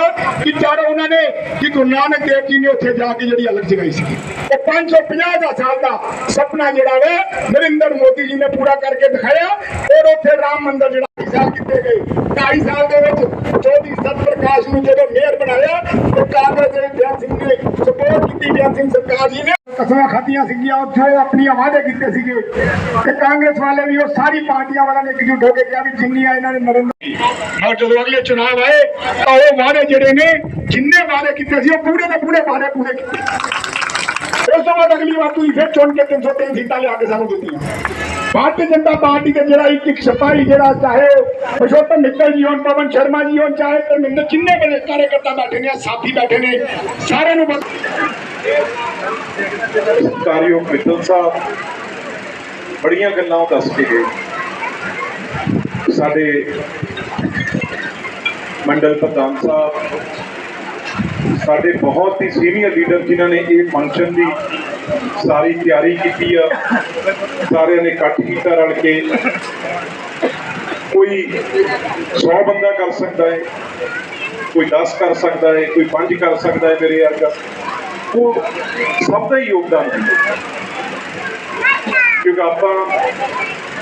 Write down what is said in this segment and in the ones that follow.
ਗਿਆ ਕਿ ਜਦ ਉਹਨਾਂ ਨੇ ਕਿ ਗੁਰੂ ਨਾਨਕ ਦੇਵ ਜੀ ਨੇ ਉੱਥੇ ਜਾ ਕੇ ਜਿਹੜੀ ਅਲਗ ਜਗਾਈ ਸੀ। ਉਹ 550 ਦਾ ਸਾਲ ਦਾ ਸੁਪਨਾ ਜਿਹੜਾ ਵੇ, ਨਰਿੰਦਰ ਮੋਦੀ ਜੀ ਨੇ ਪੂਰਾ ਕਰਕੇ ਦਿਖਾਇਆ ਔਰ ਉੱਥੇ ਰਾਮ ਮੰਦਿਰ ਜਿਹੜਾ ਸਾਲ ਕੀਤੇ ਗਏ। 2.5 ਸਾਲ ਦੇ ਵਿੱਚ ਚੌਧਰੀ ਸਤ ਪ੍ਰਕਾਸ਼ ਨੂੰ ਜਦੋਂ ਮੇਅਰ ਬਣਾਇਆ, ਤੇ ਕਾਂਗਰਸ ਦੇ ਬਿਆਨ ਸਿੰਘ ਨੇ ਸਪੋਰਟ ਕੀਤੀ। ਬਿਆਨ ਸਿੰਘ ਸਰਕਾਰ ਜੀ ਨੇ ਕਸਮਾਂ ਖਾਧੀਆਂ ਸੀਗੀਆਂ, ਉੱਥੇ ਉਹ ਆਪਣੀਆਂ ਵਾਅਦੇ ਕੀਤੇ ਸੀਗੇ। ਤੇ ਕਾਂਗਰਸ ਵਾਲੇ ਵੀ ਉਹ ਸਾਰੀ ਪਾਰਟੀਆਂ ਵਾਲਿਆਂ ਨੇ ਇਕਜੁੱਟ ਹੋ ਕੇ ਕਿਹਾ ਵੀ ਜਿੰਨੀਆਂ ਇਹਨਾਂ ਨੇ ਨਰਿੰਦਰ ਔਰ ਜਦੋਂ ਅਗਲੇ ਚੁਣਾਵ ਆਏ, ਤਾਂ ਉਹ ਵਾਅਦੇ ਜਿਹੜੇ ਨੇ, ਜਿੰਨੇ ਵਾਅਦੇ ਕੀਤੇ ਸੀ, ਉਹ ਪੂਰੇ ਦੇ ਪੂਰੇ ਵਾਅਦੇ ਪੂਰੇ ਕੀਤੇ। ਉਸ ਤੋਂ ਬਾਅਦ ਅਗਲੀ ਵਾਰ ਤੁਸੀਂ ਫਿਰ ਚੁਣ ਕੇ 303 ਸੀਟਾਂ ਲਿਆ ਕੇ ਸਾਨੂੰ ਦਿੱਤੀਆਂ। ਭਾਰਤੀ ਜਨਤਾ ਪਾਰਟੀ ਦੇ ਜਿਹੜਾ ਇੱਕ ਇੱਕ ਸਿਪਾਹੀ ਜਿਹੜਾ, ਚਾਹੇ ਪੁਰਸ਼ੋਤਮ ਮਿੱਤਲ ਜੀ ਹੋਣ, ਪਵਨ ਸ਼ਰਮਾ ਜੀ ਹੋਣ, ਚਾਹੇ ਧਰਮਿੰਦਰ, ਜਿੰਨੇ ਬੜੇ ਕਾਰਜਕਰਤਾ ਬੈਠੇ ਨੇ, ਸਾਥੀ ਬੈਠੇ ਨੇ, ਸਾਰਿਆਂ ਨੂੰ ਕਾਰਿਓ ਮਿੱਤਲ ਸਾਹਿਬ, ਬੜੀਆਂ ਗੱਲਾਂ ਦੱਸ ਕੇ ਗਏ। ਸਾਡੇ ਮੰਡਲ ਪ੍ਰਧਾਨ ਸਾਹਿਬ, ਸਾਡੇ ਬਹੁਤ ਹੀ ਸੀਨੀਅਰ ਲੀਡਰ ਜਿਨ੍ਹਾਂ ਨੇ ਇਹ ਫੰਕਸ਼ਨ ਦੀ ਸਾਰੀ ਤਿਆਰੀ ਕੀਤੀ ਆ, ਸਾਰਿਆਂ ਨੇ ਇਕੱਠ ਕੀਤਾ ਰਲ ਕੇ। ਕੋਈ 100 ਬੰਦਾ ਕਰ ਸਕਦਾ ਹੈ, ਕੋਈ 10 ਕਰ ਸਕਦਾ ਹੈ, ਕੋਈ 5 ਕਰ ਸਕਦਾ ਹੈ ਮੇਰੇ ਵਰਗਾ। ਉਹ ਸਭ ਦਾ ਹੀ ਯੋਗਦਾਨ ਹੈ। ਕਿਉਂਕਿ ਆਪਾਂ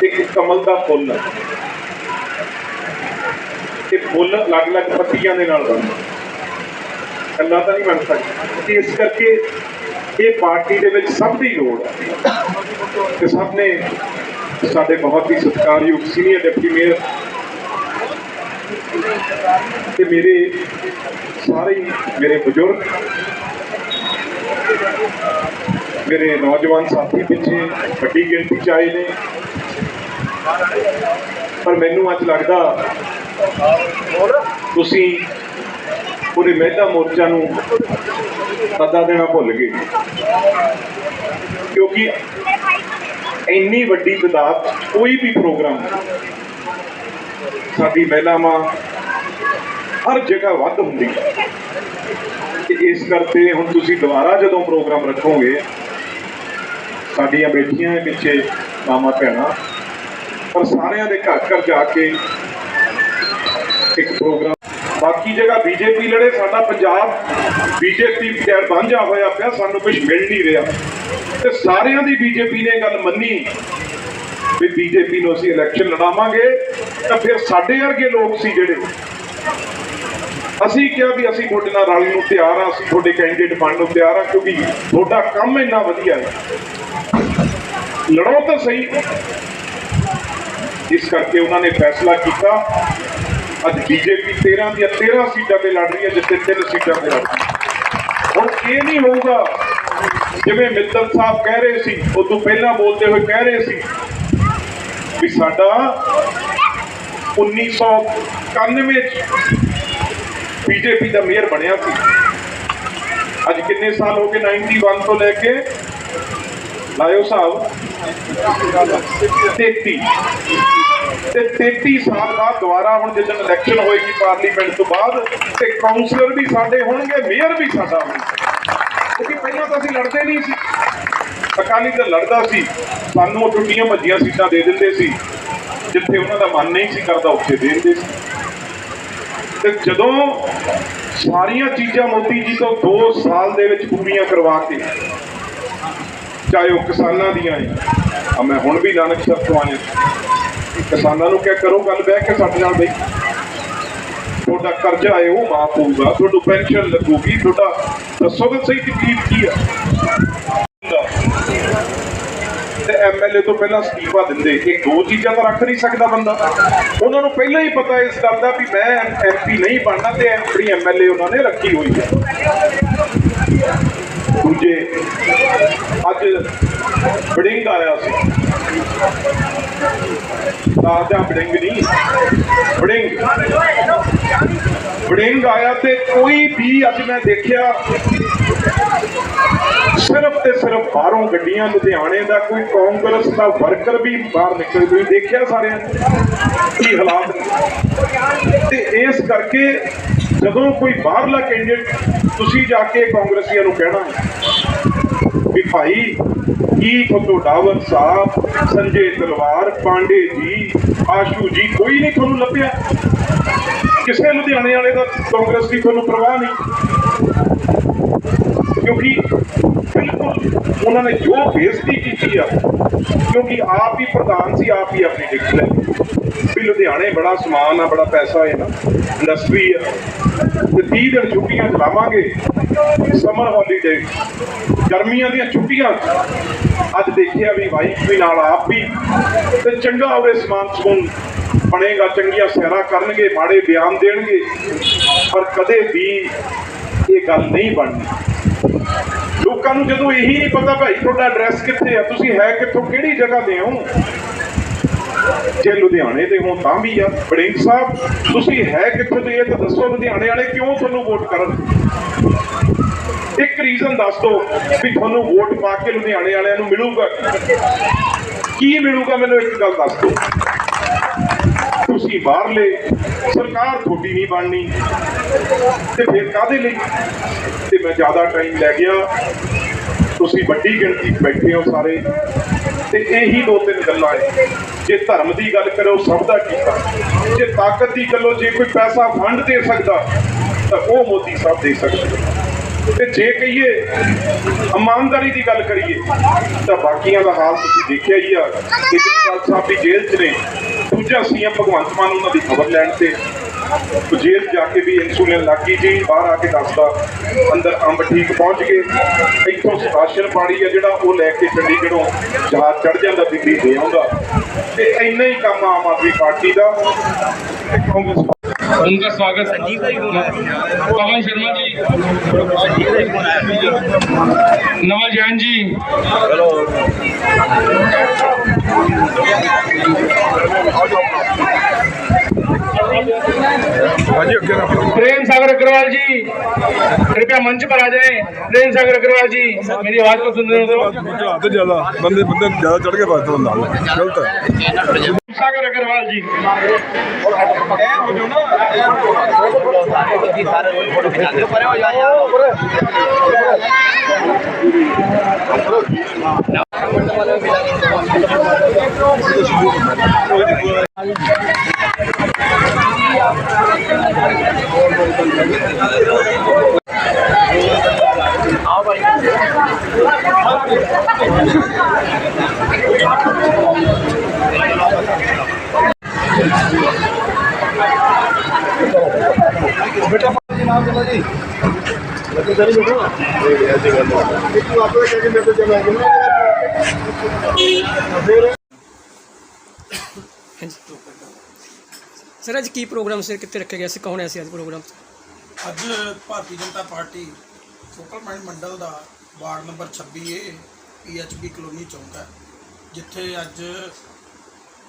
ਇੱਕ ਕਮਲ ਦਾ ਫੁੱਲ ਹੈ। ਇਹ ਫੁੱਲ ਅਲੱਗ-ਅਲੱਗ ਪੱਤੀਆਂ ਦੇ ਨਾਲ ਬਣਦਾ ਕੱਲਾ ਤਾਂ ਨਹੀਂ ਬਣ ਸਕਦਾ। ਇਸ ਕਰਕੇ ਇਹ ਪਾਰਟੀ ਦੇ ਵਿੱਚ ਸਭ ਦੀ ਲੋੜ ਹੈ। ਕਿ ਸਭ ਨੇ ਸਾਡੇ ਬਹੁਤ ਹੀ ਸਤਿਕਾਰਯੋਗ ਸੀਨੀਅਰ ਡਿਪਟੀ ਮੇਅਰ ਤੇ ਮੇਰੇ ਸਾਰੇ ਮੇਰੇ ਬਜ਼ੁਰਗ ਮੇਰੇ ਨੌਜਵਾਨ ਸਾਥੀ ਪਿੱਛੇ ਵੱਡੀ ਗਿਣਤੀ ਚ ਆਏ ਨੇ। ਪਰ ਮੈਨੂੰ ਅੱਜ ਲੱਗਦਾ ਤੁਸੀਂ ਪੂਰੇ ਮਹਿਲਾ ਮੋਰਚਾ ਨੂੰ ਸੱਦਾ ਦੇਣਾ ਭੁੱਲ ਗਏ। ਕਿਉਂਕਿ ਇੰਨੀ ਵੱਡੀ ਤਦਾਦ ਕੋਈ ਵੀ ਪ੍ਰੋਗਰਾਮ ਸਾਡੀ ਮਹਿਲਾਵਾਂ ਹਰ ਜਗ੍ਹਾ ਵੱਧ ਹੁੰਦੀ ਹੈ। ਤੇ ਇਸ ਕਰਕੇ ਹੁਣ ਤੁਸੀਂ ਦੁਬਾਰਾ ਜਦੋਂ ਪ੍ਰੋਗਰਾਮ ਰੱਖੋਗੇ, ਸਾਡੀਆਂ ਬੇਟੀਆਂ ਪਿੱਛੇ ਮਾਮਾ ਭੈਣਾਂ ਪਰ ਸਾਰਿਆਂ ਦੇ ਘਰ ਘਰ ਜਾ ਕੇ ਇੱਕ ਪ੍ਰੋਗਰਾਮ ਬਾਕੀ ਜਗ੍ਹਾ ਬੀਜੇਪੀ ਲੜੇ, ਸਾਡਾ ਪੰਜਾਬ ਬੀਜੇਪੀ ਬਗੈਰ ਵਾਂਝਾ ਹੋਇਆ ਪਿਆ, ਸਾਨੂੰ ਕੁਝ ਮਿਲ ਨਹੀਂ ਰਿਹਾ। ਤੇ ਸਾਰਿਆਂ ਦੀ ਬੀਜੇਪੀ ਨੇ ਗੱਲ ਮੰਨੀ ਵੀ ਬੀਜੇਪੀ ਨੂੰ ਅਸੀਂ ਇਲੈਕਸ਼ਨ ਲੜਾਵਾਂਗੇ, ਤਾਂ ਫਿਰ ਸਾਡੇ ਵਰਗੇ ਲੋਕ ਸੀ ਜਿਹੜੇ ਅਸੀਂ ਕਿਹਾ ਵੀ ਅਸੀਂ ਤੁਹਾਡੇ ਨਾਲ ਰਲਣ ਨੂੰ ਤਿਆਰ ਆ ਅਸੀਂ ਤੁਹਾਡੇ ਕੈਂਡੀਡੇਟ ਬਣਨ ਨੂੰ ਤਿਆਰ ਆ ਕਿਉਂਕਿ ਤੁਹਾਡਾ ਕੰਮ ਇੰਨਾ ਵਧੀਆ ਹੈ। ਲੜੋ ਤਾਂ ਸਹੀ। ਇਸ ਕਰਕੇ ਉਹਨਾਂ ਨੇ ਫੈਸਲਾ ਕੀਤਾ, ਅੱਜ ਬੀਜੇਪੀ 13 ਦੀਆਂ 13 ਸੀਟਾਂ ਤੇ ਲੜ ਰਹੀ ਹੈ, ਜਿੱਥੇ ਤਿੰਨ ਸੀਟਾਂ ਤੇ ਲੜ ਰਹੀ ਹੁਣ ਇਹ ਨਹੀਂ ਹੋਊਗਾ, ਜਿਵੇਂ ਮਿੱਤਲ ਸਾਹਿਬ ਕਹਿ ਰਹੇ ਸੀ ਉਹ ਤੋਂ ਪਹਿਲਾਂ ਬੋਲਦੇ ਹੋਏ ਕਹਿ ਰਹੇ ਸੀ ਵੀ ਸਾਡਾ 1991 ਚ ਬੀਜੇਪੀ ਦਾ ਮੇਅਰ ਬਣਿਆ ਸੀ। ਅੱਜ ਕਿੰਨੇ ਸਾਲ ਹੋ ਗਏ 91 ਤੋਂ ਲੈ ਕੇ? ਲਾਇਓ ਸਾਹਿਬ। 33 ਤੇ 33 ਸਾਲ ਬਾਅਦ ਦੁਬਾਰਾ ਹੁਣ ਜਦੋਂ ਇਲੈਕਸ਼ਨ ਹੋਏਗੀ ਪਾਰਲੀਮੈਂਟ ਤੋਂ ਬਾਅਦ, ਤੇ ਕਾਉਂਸਲਰ ਵੀ ਸਾਡੇ ਹੋਣਗੇ ਮੇਅਰ ਵੀ ਸਾਡਾ ਹੋਊਗਾ ਕਿਉਂਕਿ ਪਹਿਲਾਂ ਤਾਂ ਅਸੀਂ ਲੜਦੇ ਨਹੀਂ ਸੀ। ਅਕਾਲੀ ਦਲ ਲੜਦਾ ਸੀ। ਸਾਨੂੰ ਉਹ ਟੁੱਟੀਆਂ ਭੱਜੀਆਂ ਸੀਟਾਂ ਦੇ ਦਿੰਦੇ ਸੀ। ਜਿੱਥੇ ਉਹਨਾਂ ਦਾ ਮਨ ਨਹੀਂ ਸੀ ਕਰਦਾ, ਉੱਥੇ ਦੇ ਦਿੰਦੇ ਸੀ। ਤੇ ਜਦੋਂ ਸਾਰੀਆਂ ਚੀਜ਼ਾਂ ਮੋਦੀ ਜੀ ਤੋਂ 2 ਸਾਲ ਦੇ ਵਿੱਚ ਪੂਰੀਆਂ ਕਰਵਾ ਕੇ, ਚਾਹੇ ਉਹ ਕਿਸਾਨਾਂ ਦੀਆਂ ਹੈ ਆ ਮੈਂ ਹੁਣ ਵੀ ਨਾਨਕ ਸਾਹਿਬ ਤੋਂ ਆਇਆ। ਕਿਸਾਨਾਂ ਨੂੰ ਕਿਹਾ, ਕਰੋ ਗੱਲ, ਬਹਿ ਕੇ ਸਾਡੇ ਨਾਲ ਬਈ ਤੁਹਾਡਾ ਕਰਜ਼ਾ ਹੈ ਉਹ ਮਾਫ ਹੋਊਗਾ ਤੁਹਾਨੂੰ ਪੈਨਸ਼ਨ ਲੱਗੂਗੀ, ਤੁਹਾਡਾ ਦੱਸੋ ਤਾਂ ਸਹੀ ਤਕਲੀਫ ਕੀ ਆ? ਤੇ ਐਮਐਲਏ ਤੋਂ ਪਹਿਲਾਂ ਅਸਤੀਫਾ ਦਿੰਦੇ ਇਹ ਦੋ ਚੀਜ਼ਾਂ ਤਾਂ ਰੱਖ ਨਹੀਂ ਸਕਦਾ ਬੰਦਾ। ਉਹਨਾਂ ਨੂੰ ਪਹਿਲਾਂ ਹੀ ਪਤਾ ਇਸ ਗੱਲ ਦਾ ਵੀ ਮੈਂ ਐਮਪੀ ਨਹੀਂ ਬਣਨਾ ਤੇ ਆਪਣੀ ਐਮਐਲਏ ਉਹਨਾਂ ਨੇ ਰੱਖੀ ਹੋਈ ਹੈ। ਦੂਜੇ, ਅੱਜ ਬੜਿੰਗ ਆਇਆ ਸੀ। ਰਾਜਾ ਬੜਿੰਗ ਨਹੀਂ। ਬੜਿੰਗ। ਬੜਿੰਗ ਆਇਆ ਤੇ ਕੋਈ ਵੀ ਅੱਜ ਮੈਂ ਦੇਖਿਆ ਸਿਰਫ ਤੇ ਸਿਰਫ ਬਾਹਰੋਂ ਗੱਡੀਆਂ, ਲੁਧਿਆਣੇ ਦਾ ਕੋਈ ਕਾਂਗਰਸ ਦਾ ਵਰਕਰ ਵੀ ਬਾਹਰ ਨਿਕਲ ਕੋਈ ਦੇਖਿਆ ਸਾਰਿਆਂ ਕੀ ਹਾਲਾਤ ਤੇ ਇਸ ਕਰਕੇ ਜਦੋਂ ਕੋਈ ਬਾਹਰਲਾ ਕੈਂਡੀਡੇਟ ਤੁਸੀਂ ਜਾ ਕੇ ਕਾਂਗਰਸੀਆਂ ਨੂੰ ਕਹਿਣਾ ਵੀ ਭਾਈ, ਕੀ ਤੁਹਾਨੂੰ ਡਾਵਰ ਸਾਹਿਬ, ਸੰਜੇ ਤਲਵਾਰ, ਪਾਂਡੇ ਜੀ, ਆਸ਼ੂ ਜੀ, ਕੋਈ ਨਹੀਂ ਤੁਹਾਨੂੰ ਲੱਭਿਆ? ਕਿਸੇ ਲੁਧਿਆਣੇ ਵਾਲੇ ਦਾ ਕਾਂਗਰਸ ਦੀ ਤੁਹਾਨੂੰ ਪਰਵਾਹ ਨਹੀਂ। ਕਿਉਂਕਿ ਬਿਲਕੁਲ ਉਹਨਾਂ ਨੇ ਜੋ ਬੇਇੱਜ਼ਤੀ ਕੀਤੀ ਆ? ਕਿਉਂਕਿ ਆਪ ਹੀ ਪ੍ਰਧਾਨ ਸੀ, ਆਪ ਹੀ ਆਪਣੀ ਟਿਕਟ ਲੈ ਵੀ ਲੁਧਿਆਣੇ ਬੜਾ ਸਮਾਨ ਆ, ਬੜਾ ਪੈਸਾ ਹੈ ਨਾ ਇੰਡਸਟਰੀ ਆ। ਤੇ 30 ਦਿਨ ਛੁੱਟੀਆਂ ਚਲਾਵਾਂਗੇ ਸਮਰ ਹੌਲੀਡੇ ਗਰਮੀਆਂ ਦੀਆਂ ਛੁੱਟੀਆਂ। ਅੱਜ ਦੇਖਿਆ ਵੀ ਵਾਈਫ ਵੀ ਨਾਲ ਆਪ ਵੀ। ਤੇ ਚੰਗਾ ਹੋਵੇ ਸਮਾਨ ਸਮੂਨ ਬਣੇਗਾ, ਚੰਗੀਆਂ ਸੈਰਾਂ ਕਰਨਗੇ, ਮਾੜੇ ਬਿਆਨ ਦੇਣਗੇ। ਪਰ ਕਦੇ ਵੀ ਇਹ ਗੱਲ ਨਹੀਂ ਬਣਨੀ। ਲੋਕਾਂ ਨੂੰ ਜਦੋਂ ਇਹੀ ਨਹੀਂ ਪਤਾ ਭਾਈ ਤੁਹਾਡਾ ਐਡਰੈਸ ਕਿੱਥੇ ਆ, ਤੁਸੀਂ ਹੈ ਕਿੱਥੋਂ, ਕਿਹੜੀ ਜਗ੍ਹਾ ਤੇ ਹੋ? ਜੇ ਲੁਧਿਆਣੇ ਦੇ ਹੋ ਤਾਂ ਵੀ ਆ। ਬੜਿੰਗ ਸਾਹਿਬ, ਤੁਸੀਂ ਹੈ ਕਿੱਥੇ ਦੇ ਇਹ ਤਾਂ ਦੱਸੋ, ਲੁਧਿਆਣੇ ਵਾਲੇ ਕਿਉਂ ਤੁਹਾਨੂੰ ਵੋਟ ਕਰਨ? ਇੱਕ ਰੀਜ਼ਨ ਦੱਸ ਦਿਓ ਵੀ ਤੁਹਾਨੂੰ ਵੋਟ ਪਾ ਕੇ ਲੁਧਿਆਣੇ ਵਾਲਿਆਂ ਨੂੰ ਮਿਲੂਗਾ। ਕੀ ਮਿਲੂਗਾ? ਮੈਨੂੰ ਇੱਕ ਗੱਲ ਦੱਸ ਦਿਓ। ਤੁਸੀਂ ਬਾਹਰਲੇ ਸਰਕਾਰ ਤੁਹਾਡੀ ਨਹੀਂ ਬਣਨੀ। ਤੇ ਫਿਰ ਕਾਦੇ ਲਈ? ਤੇ ਮੈਂ ਜ਼ਿਆਦਾ ਟਾਈਮ ਲੈ ਗਿਆ। ਤੁਸੀਂ ਵੱਡੀ ਗਿਣਤੀ 'ਚ ਬੈਠੇ ਹੋ ਸਾਰੇ। ਤੇ ਇਹੀ ਦੋ ਤਿੰਨ ਗੱਲਾਂ ਹੈ ਜੇ ਧਰਮ ਦੀ ਗੱਲ ਕਰੋ ਸਭ ਦਾ ਕੀਤਾ। ਜੇ ਤਾਕਤ ਦੀ ਗੱਲੋਂ ਜੇ ਕੋਈ ਪੈਸਾ ਫੰਡ ਦੇ ਸਕਦਾ, ਤਾਂ ਉਹ ਮੋਦੀ ਸਾਹਿਬ ਦੇ ਸਕਦੇ ਤੇ ਜੇ ਕਹੀਏ, ਇਮਾਨਦਾਰੀ ਦੀ ਗੱਲ ਕਰੀਏ, ਤਾਂ ਬਾਕੀਆਂ ਦਾ ਹਾਲ ਤੁਸੀਂ ਦੇਖਿਆ ਹੀ ਆ। ਕੇਜਰੀਵਾਲ ਸਾਹਿਬ ਦੀ ਜੇਲ੍ਹ 'ਚ ਨੇ। ਦੂਜਾ ਸੀਐਮ ਭਗਵੰਤ ਮਾਨ, ਉਹਨਾਂ ਦੀ ਖਬਰ ਲੈਣ ਤੇ। ਉਹ ਜੇਲ੍ਹ ਜਾ ਕੇ ਵੀ ਇਨਸੂਲਿਨ ਲੱਗੀ ਜੀ, ਬਾਹਰ ਆ ਕੇ ਦੱਸਦਾ, ਅੰਦਰ ਅੰਬ ਠੀਕ ਪਹੁੰਚ ਗਏ। ਇੱਥੋਂ ਰਾਸ਼ਨ ਪਾਣੀ ਆ ਜਿਹੜਾ, ਉਹ ਲੈ ਕੇ ਚੰਡੀਗੜ੍ਹੋਂ ਜਹਾਜ਼ ਚੜ ਜਾਂਦਾ ਦਿੱਲੀ ਦੇ ਆਉਂਦਾ। ਤੇ ਇੰਨਾ ਹੀ ਕੰਮ ਆਮ ਆਦਮੀ ਪਾਰਟੀ ਦਾ। ਕਾਂਗਰਸ उनका स्वागत संजीव पवन शर्मा जी नवल जैन जी प्रेम सागर अग्रवाल जी कृपया मंच पर आ जाएं प्रेम सागर अग्रवाल जी मेरी आवाज को सुन रहे हो तो ਚੜਾਤੇ ਜ਼ਿਆਦਾ ਬੰਦੇ ਬੰਦੇ ਜ਼ਿਆਦਾ ਚੜ ਕੇ ਬਾਤ ਨਾਲ ਗਲਤ ਹੈ सागर अग्रवाल जी ਸਰ ਅੱਜ ਕੀ ਪ੍ਰੋਗਰਾਮ ਸੀ ਕਿੱਥੇ ਰੱਖਿਆ ਗਿਆ ਸੀ ਕੌਣ ਆਇਆ ਸੀ ਅੱਜ ਪ੍ਰੋਗਰਾਮ 'ਚ? ਅੱਜ Bharatiya Janata party focal point ਮੰਡਲ ਦਾ ਵਾਰਡ ਨੰਬਰ 26 ਏ PHP colony ਚੌਂਕ ਜਿੱਥੇ ਅੱਜ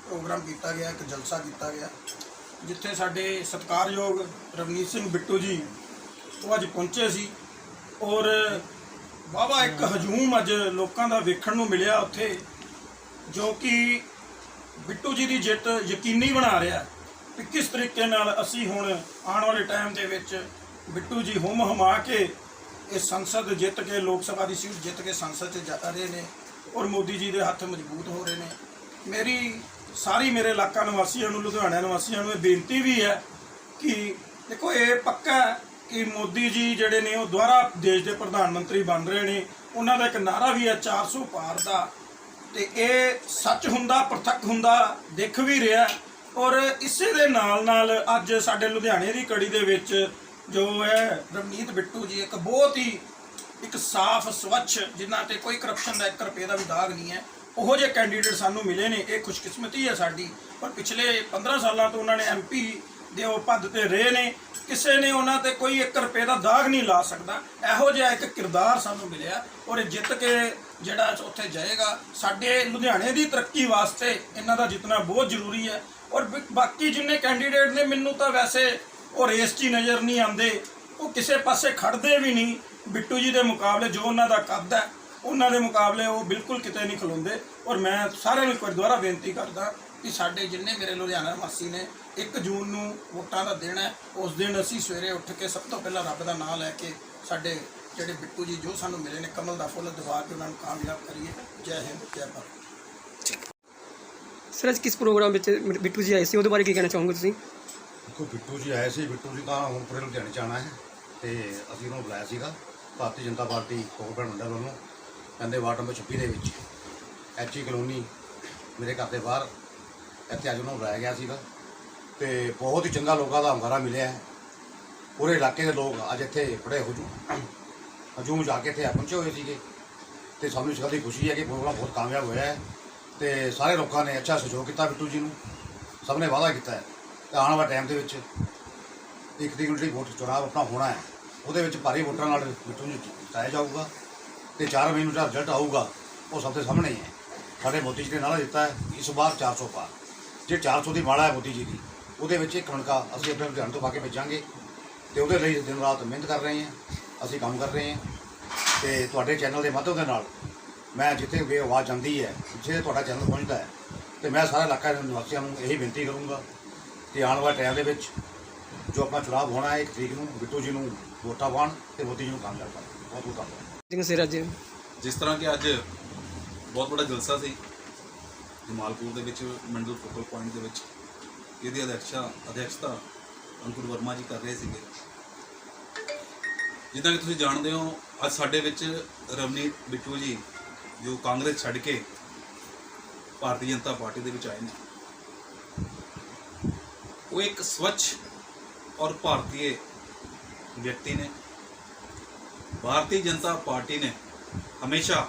ਪ੍ਰੋਗਰਾਮ ਕੀਤਾ ਗਿਆ, ਇੱਕ ਜਲਸਾ ਕੀਤਾ ਗਿਆ। ਜਿੱਥੇ ਸਾਡੇ ਸਤਿਕਾਰਯੋਗ ਰਵਨੀਤ ਸਿੰਘ ਬਿੱਟੂ ਜੀ, ਉਹ ਅੱਜ ਪਹੁੰਚੇ ਸੀ ਔਰ ਵਾਹਵਾ ਇੱਕ ਹਜੂਮ ਅੱਜ ਲੋਕਾਂ ਦਾ ਵੇਖਣ ਨੂੰ ਮਿਲਿਆ ਉੱਥੇ, ਜੋ ਕਿ ਬਿੱਟੂ ਜੀ ਦੀ ਜਿੱਤ ਯਕੀਨੀ ਬਣਾ ਰਿਹਾ ਕਿ ਕਿਸ ਤਰੀਕੇ ਨਾਲ ਅਸੀਂ ਹੁਣ ਆਉਣ ਵਾਲੇ ਟਾਈਮ ਦੇ ਵਿੱਚ ਬਿੱਟੂ ਜੀ ਹੁਮ ਹਮਾ ਕੇ ਇਹ ਸੰਸਦ ਜਿੱਤ ਕੇ ਲੋਕ ਸਭਾ ਦੀ ਸੀਟ ਜਿੱਤ ਕੇ ਸੰਸਦ 'ਚ ਜਾ ਰਹੇ ਨੇ ਔਰ ਮੋਦੀ ਜੀ ਦੇ ਹੱਥ ਮਜ਼ਬੂਤ ਹੋ ਰਹੇ ਨੇ। ਮੇਰੀ, ਸਾਰੀ ਮੇਰੇ ਇਲਾਕਾ ਨਿਵਾਸੀਆਂ ਨੂੰ, ਲੁਧਿਆਣਾ ਨਿਵਾਸੀਆਂ ਨੂੰ ਇਹ ਬੇਨਤੀ ਵੀ ਹੈ ਕਿ ਦੇਖੋ, ਇਹ ਪੱਕਾ ਕਿ ਮੋਦੀ ਜੀ ਜਿਹੜੇ ਨੇ ਉਹ ਦੁਬਾਰਾ ਦੇਸ਼ ਦੇ ਪ੍ਰਧਾਨ ਮੰਤਰੀ ਬਣ ਰਹੇ ਨੇ। ਉਹਨਾਂ ਦਾ ਇੱਕ ਨਾਰਾ ਵੀ ਹੈ 400 ਪਾਰ ਦਾ। ਤੇ ਇਹ ਸੱਚ ਹੁੰਦਾ, ਪ੍ਰਤੱਖ ਹੁੰਦਾ, ਦਿਖ ਵੀ ਰਿਹਾ। ਔਰ ਇਸੇ ਦੇ ਨਾਲ ਨਾਲ ਅੱਜ ਸਾਡੇ ਲੁਧਿਆਣੇ ਦੀ ਕੜੀ ਦੇ ਵਿੱਚ ਜੋ ਹੈ ਰਵਨੀਤ ਬਿੱਟੂ ਜੀ, ਇੱਕ ਬਹੁਤ ਹੀ, ਇੱਕ ਸਾਫ਼, ਸਵੱਛ, ਜਿਨ੍ਹਾਂ ਤੇ ਕੋਈ ਕਰਪਸ਼ਨ ਦਾ 1 ਰੁਪਏ ਦਾ ਵੀ ਦਾਗ ਨਹੀਂ ਹੈ, ਉਹੋ ਜਿਹੇ ਕੈਂਡੀਡੇਟ ਸਾਨੂੰ ਮਿਲੇ ਨੇ, ਇਹ ਖੁਸ਼ਕਿਸਮਤੀ ਹੈ ਸਾਡੀ। ਪਰ ਪਿਛਲੇ 15 ਸਾਲਾਂ ਤੋਂ ਉਹਨਾਂ ਨੇ ਐਮਪੀ ਦੇ ਉਹ ਪਦ ਤੇ ਰਹੇ ਨੇ, ਕਿਸੇ ਨੇ ਉਹਨਾਂ ਤੇ ਕੋਈ 1 ਰੁਪਏ ਦਾ ਦਾਗ ਨਹੀਂ ਲਾ ਸਕਦਾ। ਇਹੋ ਜਿਹਾ ਇੱਕ ਕਿਰਦਾਰ ਸਾਨੂੰ ਮਿਲਿਆ ਔਰ ਇਹ ਜਿੱਤ ਕੇ ਜਿਹੜਾ ਉੱਥੇ ਜਾਏਗਾ, ਸਾਡੇ ਲੁਧਿਆਣੇ ਦੀ ਤਰੱਕੀ ਵਾਸਤੇ ਇਹਨਾਂ ਦਾ ਜਿੱਤਣਾ ਬਹੁਤ ਜ਼ਰੂਰੀ ਹੈ। ਔਰ ਬ- ਬਾਕੀ ਜਿੰਨੇ ਕੈਂਡੀਡੇਟ ਨੇ, ਮੈਨੂੰ ਤਾਂ ਵੈਸੇ ਉਹ ਰੇਸ 'ਚ ਹੀ ਨਜ਼ਰ ਨਹੀਂ ਆਉਂਦੇ, ਉਹ ਕਿਸੇ ਪਾਸੇ ਖੜਦੇ ਵੀ ਨਹੀਂ। ਬਿੱਟੂ ਜੀ ਦੇ ਮੁਕਾਬਲੇ ਜੋ ਉਹਨਾਂ ਦਾ ਕੱਦ ਹੈ, ਉਹਨਾਂ ਦੇ ਮੁਕਾਬਲੇ ਉਹ ਬਿਲਕੁਲ ਕਿਤੇ ਨਹੀਂ ਖਲੋਂਦੇ। ਔਰ ਮੈਂ ਸਾਰਿਆਂ ਨੂੰ ਇੱਕ ਵਾਰ ਦੁਬਾਰਾ ਬੇਨਤੀ ਕਰਦਾ ਕਿ ਸਾਡੇ ਜਿੰਨੇ ਮੇਰੇ ਲੁਧਿਆਣਾ ਵਾਸੀ ਨੇ 1 ਜੂਨ ਨੂੰ ਵੋਟਾਂ ਦਾ ਦਿਨ ਹੈ। ਉਸ ਦਿਨ ਅਸੀਂ ਸਵੇਰੇ ਉੱਠ ਕੇ ਸਭ ਤੋਂ ਪਹਿਲਾਂ ਰੱਬ ਦਾ ਨਾਮ ਲੈ ਕੇ ਸਾਡੇ ਜਿਹੜੇ ਬਿੱਟੂ ਜੀ, ਜੋ ਸਾਨੂੰ ਮਿਲੇ ਨੇ, ਕਮਲ ਦਾ ਫੁੱਲ ਦਵਾ ਕੇ ਉਹਨਾਂ ਨੂੰ ਕਾਮਯਾਬ ਕਰੀਏ। ਜੈ ਹਿੰਦ, ਜੈ ਭਾਰਤ। ਸਰ, ਅੱਜ ਕਿਸ ਪ੍ਰੋਗਰਾਮ ਵਿੱਚ ਬਿੱਟੂ ਜੀ ਆਏ ਸੀ? ਉਹਦੇ ਬਾਰੇ ਕੀ ਕਹਿਣਾ ਚਾਹੋਗੇ ਤੁਸੀਂ? ਦੇਖੋ, ਬਿੱਟੂ ਜੀ ਆਏ ਸੀ, ਬਿੱਟੂ ਜੀ ਤਾਂ ਹੁਣ ਪਰੇ ਲੁਧਿਆਣੇ ਚ ਆਉਣਾ ਹੈ ਤੇ ਅਸੀਂ ਉਹਨੂੰ ਬੁਲਾਇਆ ਸੀਗਾ। ਭਾਰਤੀ ਜਨਤਾ ਪਾਰਟੀ ਕੋਪਰੇਟ ਮੰਡਲ ਵੱਲੋਂ ਕਹਿੰਦੇ ਵਾਰਡ ਨੰਬਰ 26 ਦੇ ਵਿੱਚ ਐਚਈ ਕਲੋਨੀ ਮੇਰੇ ਘਰ ਦੇ ਬਾਹਰ। ਇੱਥੇ ਅੱਜ ਉਹਨੂੰ ਬੁਲਾਇਆ ਗਿਆ ਸੀਗਾ ਤੇ ਬਹੁਤ ਹੀ ਚੰਗਾ ਲੋਕਾਂ ਦਾ ਹੰਗਾਰਾ ਮਿਲਿਆ ਹੈ। ਪੂਰੇ ਇਲਾਕੇ ਦੇ ਲੋਕ ਅੱਜ ਇੱਥੇ ਬੜੇ ਹਜੂਮ ਹਜੂਮ ਜਾ ਕੇ ਇੱਥੇ ਪਹੁੰਚੇ ਹੋਏ ਸੀਗੇ ਤੇ ਸਾਨੂੰ ਇਸ ਗੱਲ ਦੀ ਖੁਸ਼ੀ ਹੈ ਕਿ ਪ੍ਰੋਗਰਾਮ ਬਹੁਤ ਕਾਮਯਾਬ ਹੋਇਆ ਹੈ ਤੇ ਸਾਰੇ ਲੋਕਾਂ ਨੇ ਅੱਛਾ ਸਹਿਯੋਗ ਕੀਤਾ ਬਿੱਟੂ ਜੀ ਨੂੰ। ਸਭ ਨੇ ਵਾਅਦਾ ਕੀਤਾ ਹੈ। ਤਾਂ ਆਉਣ ਵਾਲੇ ਟਾਈਮ ਦੇ ਵਿੱਚ ਇੱਕ ਦੀ ਜਿਹੜੀ ਵੋਟ ਚੁਣਾਵ ਆਪਣਾ ਹੋਣਾ ਹੈ। ਉਹਦੇ ਵਿੱਚ ਭਾਰੀ ਵੋਟਾਂ ਨਾਲ ਬਿੱਟੂ ਨੂੰ ਜਿਤਾਇਆ ਜਾਊਗਾ ਤੇ 4 ਮਹੀਨੇ ਦਾ ਰਿਜ਼ਲਟ ਆਊਗਾ, ਉਹ ਸਭ ਦੇ ਸਾਹਮਣੇ ਹੈ ਸਾਡੇ ਮੋਦੀ ਜੀ ਨੇ ਨਾਰਾ ਦਿੱਤਾ ਹੈ ਇਸ ਵਾਰ 400 ਪਾਰ। ਜੇ 400 ਦੀ ਮਾਲਾ ਹੈ ਮੋਦੀ ਜੀ ਦੀ, ਉਹਦੇ ਵਿੱਚ ਇੱਕ ਕਣਕਾ ਅਸੀਂ ਆਪਣੇ ਲੁਧਿਆਣੇ ਤੋਂ ਪਾ ਕੇ ਭੇਜਾਂਗੇ ਤੇ ਉਹਦੇ ਲਈ ਦਿਨ ਰਾਤ ਮਿਹਨਤ ਕਰ ਰਹੇ ਹਾਂ, ਅਸੀਂ ਕੰਮ ਕਰ ਰਹੇ ਹਾਂ ਤੇ ਤੁਹਾਡੇ ਚੈਨਲ ਦੇ ਮਾਧਿਅਮ ਦੇ ਨਾਲ ਮੈਂ ਜਿੱਥੇ ਵੀ ਆਵਾਜ਼ ਜਾਂਦੀ ਹੈ, ਜਿੱਥੇ ਤੁਹਾਡਾ ਚੈਨਲ ਪਹੁੰਚਦਾ ਹੈ, ਤੇ ਮੈਂ ਸਾਰੇ ਇਲਾਕਾ ਦੇ ਨਿਵਾਸੀਆਂ ਨੂੰ ਇਹੀ ਬੇਨਤੀ ਕਰੂੰਗਾ ਕਿ ਆਉਣ ਵਾਲੇ ਟਾਈਮ ਦੇ ਵਿੱਚ ਜੋ ਆਪਣਾ ਚੁਣਾਵ ਹੋਣਾ ਹੈ ਇੱਕ ਤਰੀਕ ਨੂੰ ਬਿੱਟੂ ਜੀ ਨੂੰ ਵੋਟਾਂ ਪਾਉਣ ਤੇ ਮੋਦੀ ਜੀ ਨੂੰ ਕਾਮਯਾਬ ਕਰਨ ਬਹੁਤ ਬਹੁਤ ਧੰਨਵਾਦ। ਸਿੰਘ ਸਿਰ ਅੱਜ। ਜਿਸ ਤਰ੍ਹਾਂ ਕਿ ਅੱਜ ਬਹੁਤ ਵੱਡਾ ਜਲਸਾ ਸੀ ਜਮਾਲਪੁਰ ਦੇ ਵਿੱਚ ਮੰਡਲ ਫੋਕਲ ਪੁਆਇੰਟ ਦੇ ਵਿੱਚ। ਇਹਦੀ ਅਧਿਕਸ਼ਾ ਅਧਿਕਸ਼ਤਾ ਅੰਕੁਰ ਵਰਮਾ ਜੀ ਕਰ ਰਹੇ ਸੀਗੇ। ਜਿੱਦਾਂ ਕਿ ਤੁਸੀਂ ਜਾਣਦੇ ਹੋ ਅੱਜ ਸਾਡੇ ਵਿੱਚ ਰਵਨੀਤ ਬਿੱਟੂ ਜੀ ਜੋ ਕਾਂਗਰਸ ਛੱਡ ਕੇ ਭਾਰਤੀ ਜਨਤਾ ਪਾਰਟੀ ਦੇ ਵਿੱਚ ਆਏ ਨੇ। ਉਹ ਇੱਕ ਸਵੱਛ ਔਰ ਭਾਰਤੀ ਵਿਅਕਤੀ ਨੇ, ਭਾਰਤੀ ਜਨਤਾ ਪਾਰਟੀ ਨੇ ਹਮੇਸ਼ਾ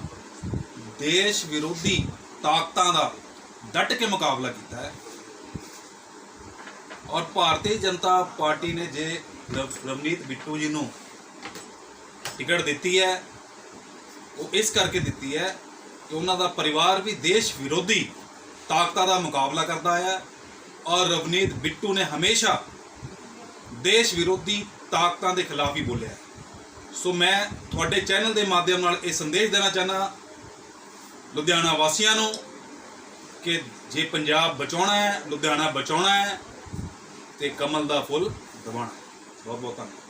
ਦੇਸ਼ ਵਿਰੋਧੀ ਤਾਕਤਾਂ ਦਾ ਡਟ ਕੇ ਮੁਕਾਬਲਾ ਕੀਤਾ ਹੈ। ਔਰ ਭਾਰਤੀ ਜਨਤਾ ਪਾਰਟੀ ਨੇ ਜੇ ਰਵ- ਰਵਨੀਤ ਬਿੱਟੂ ਜੀ ਨੂੰ ਟਿਕਟ ਦਿੱਤੀ ਹੈ, ਉਹ ਇਸ ਕਰਕੇ ਦਿੱਤੀ ਹੈ ਕਿ ਉਹਨਾਂ ਦਾ ਪਰਿਵਾਰ ਵੀ ਦੇਸ਼ ਵਿਰੋਧੀ ਤਾਕਤਾਂ ਦਾ ਮੁਕਾਬਲਾ ਕਰਦਾ ਹੈ। ਔਰ ਰਵਨੀਤ ਬਿੱਟੂ ਨੇ ਹਮੇਸ਼ਾ ਦੇਸ਼ ਵਿਰੋਧੀ ਤਾਕਤਾਂ ਦੇ ਖਿਲਾਫ ਹੀ ਬੋਲਿਆ ਸੋ ਮੈਂ ਤੁਹਾਡੇ ਚੈਨਲ ਦੇ ਮਾਧਿਅਮ ਨਾਲ ਇਹ ਸੰਦੇਸ਼ ਦੇਣਾ ਚਾਹਨਾ ਲੁਧਿਆਣਾ ਵਾਸੀਆਂ ਨੂੰ ਕਿ ਜੇ ਪੰਜਾਬ ਬਚਾਉਣਾ ਹੈ, ਲੁਧਿਆਣਾ ਬਚਾਉਣਾ ਹੈ ਤੇ ਕਮਲ ਦਾ ਫੁੱਲ ਦਬਾਉਣਾ ਬਹੁਤ ਬਹੁਤ ਧੰਨਵਾਦ।